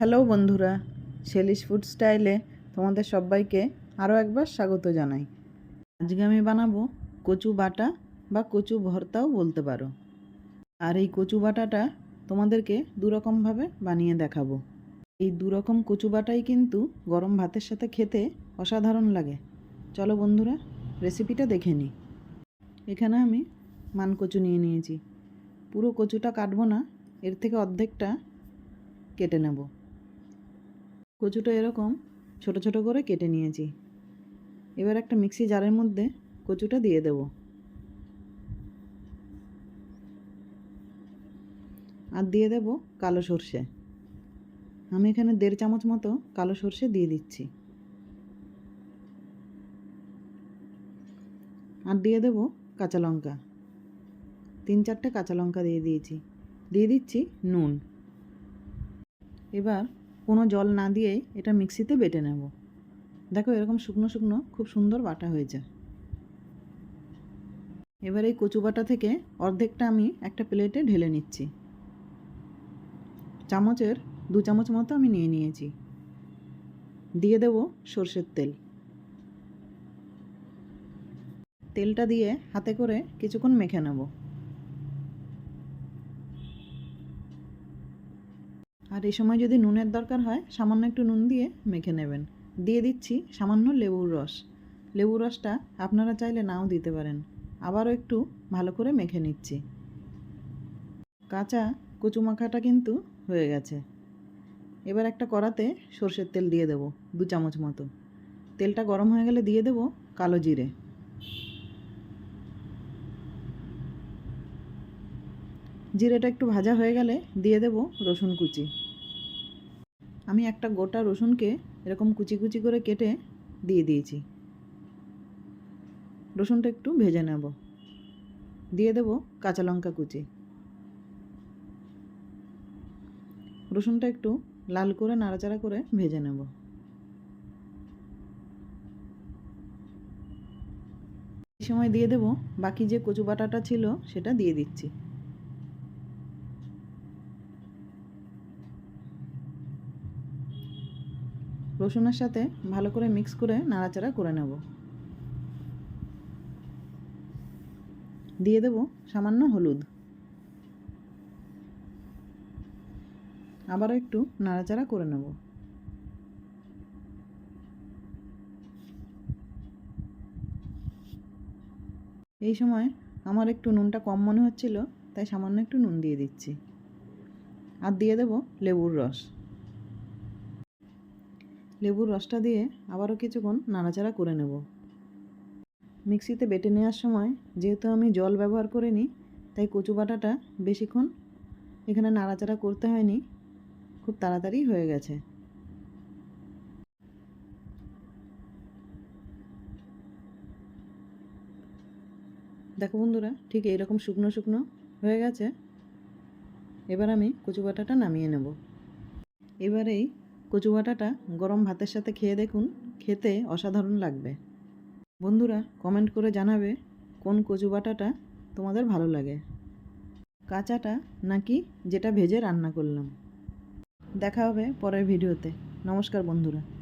Hello বন্ধুরা শেলিশ food স্টাইলে তোমাদের সবাইকে আরও একবার স্বাগত জানাই। আজকে আমি বানাবো কচু বাটা বা কচু ভর্তাও বলতে পারো। আর এই কচু বাটাটা তোমাদেরকে দুরকমভাবে বানিয়ে দেখাবো। এই দুরকম কচু বাটাই কিন্তু গরম ভাতের সাথে খেতে অসাধারণ লাগে। চলো বন্ধুরা রেসিপিটা দেখে নিই। এখানে আমি মান কচু নিয়ে নিয়েছি। পুরো কচুটা কাটবো না, এর থেকে অর্ধেকটা কেটে নেব। কচুটা এরকম ছোট ছোট করে কেটে নিয়েছি। এবার একটা মিক্সি জারের মধ্যে কচুটা দিয়ে দেব। আর দিয়ে দেব কালো সর্ষে। আমি এখানে দেড় চামচ মতো কালো সর্ষে দিয়ে দিচ্ছি। আর দিয়ে দেব কাঁচা লঙ্কা। তিন চারটে কাঁচা লঙ্কা দিয়ে দিয়েছি। দিয়ে দিচ্ছি নুন। এবার কোনো জল না দিয়েই এটা মিক্সিতে বেটে নেব। দেখো এরকম শুকনো শুকনো খুব সুন্দর বাটা হয়েছে। এবার এই কচু বাটা থেকে অর্ধেকটা আমি একটা প্লেটে ঢেলে নিচ্ছি। চামচের দু চামচ মতো আমি নিয়ে নিয়েছি। দিয়ে দেব সর্ষের তেল। তেলটা দিয়ে হাতে করে কিছুক্ষণ মেখে নেব। আর এই সময় যদি নুনের দরকার হয়, সামান্য একটু নুন দিয়ে মেখে নেবেন। দিয়ে দিচ্ছি সামান্য লেবুর রস। লেবুর রসটা আপনারা চাইলে নাও দিতে পারেন। আবারও একটু ভালো করে মেখে নিচ্ছি। কাঁচা কচু মাখাটা কিন্তু হয়ে গেছে। এবার একটা কড়াতে সর্ষের তেল দিয়ে দেবো, দু চামচ মতো। তেলটা গরম হয়ে গেলে দিয়ে দেবো কালো জিরে। জিরেটা একটু ভাজা হয়ে গেলে দিয়ে দেব রসুন কুচি। আমি একটা গোটা রসুনকে এরকম কুচি কুচি করে কেটে দিয়ে দিয়েছি। রসুনটা একটু ভেজে নেব। দিয়ে দেব কাঁচা লঙ্কা কুচি। রসুনটা একটু লাল করে, নাড়াচাড়া করে ভেজে নেব। এই সময় দিয়ে দেব বাকি যে কচু বাটাটা ছিল সেটা দিয়ে দিচ্ছি। রসুনের সাথে ভালো করে মিক্স করে নাড়াচাড়া করে নেব। দিয়ে দেব সামান্য হলুদ। আবারও একটু নাড়াচাড়া করে নেব। এই সময় আমার একটু নুনটা কম মনে হচ্ছিল, তাই সামান্য একটু নুন দিয়ে দিচ্ছি। আর দিয়ে দেব লেবুর রস। লেবুর রসটা দিয়ে আবারও কিছুক্ষণ নাড়াচাড়া করে নেব। মিক্সিতে বেটে নেওয়ার সময় যেহেতু আমি জল ব্যবহার করিনি, তাই কচু বাটাটা বেশিক্ষণ এখানে নাড়াচাড়া করতে হয়নি। খুব তাড়াতাড়ি হয়ে গেছে। দেখো বন্ধুরা, ঠিক এইরকম শুকনো শুকনো হয়ে গেছে। এবার আমি কচু বাটাটা নামিয়ে নেব। এবার এই কচু বাটাটা গরম ভাতের সাথে খেয়ে দেখুন, খেতে অসাধারণ লাগবে। বন্ধুরা কমেন্ট করে জানাবে কোন কচু বাটাটা তোমাদের ভালো লাগে। কাঁচাটা নাকি যেটা ভেজে রান্না করলাম। দেখা হবে পরের ভিডিওতে। নমস্কার বন্ধুরা।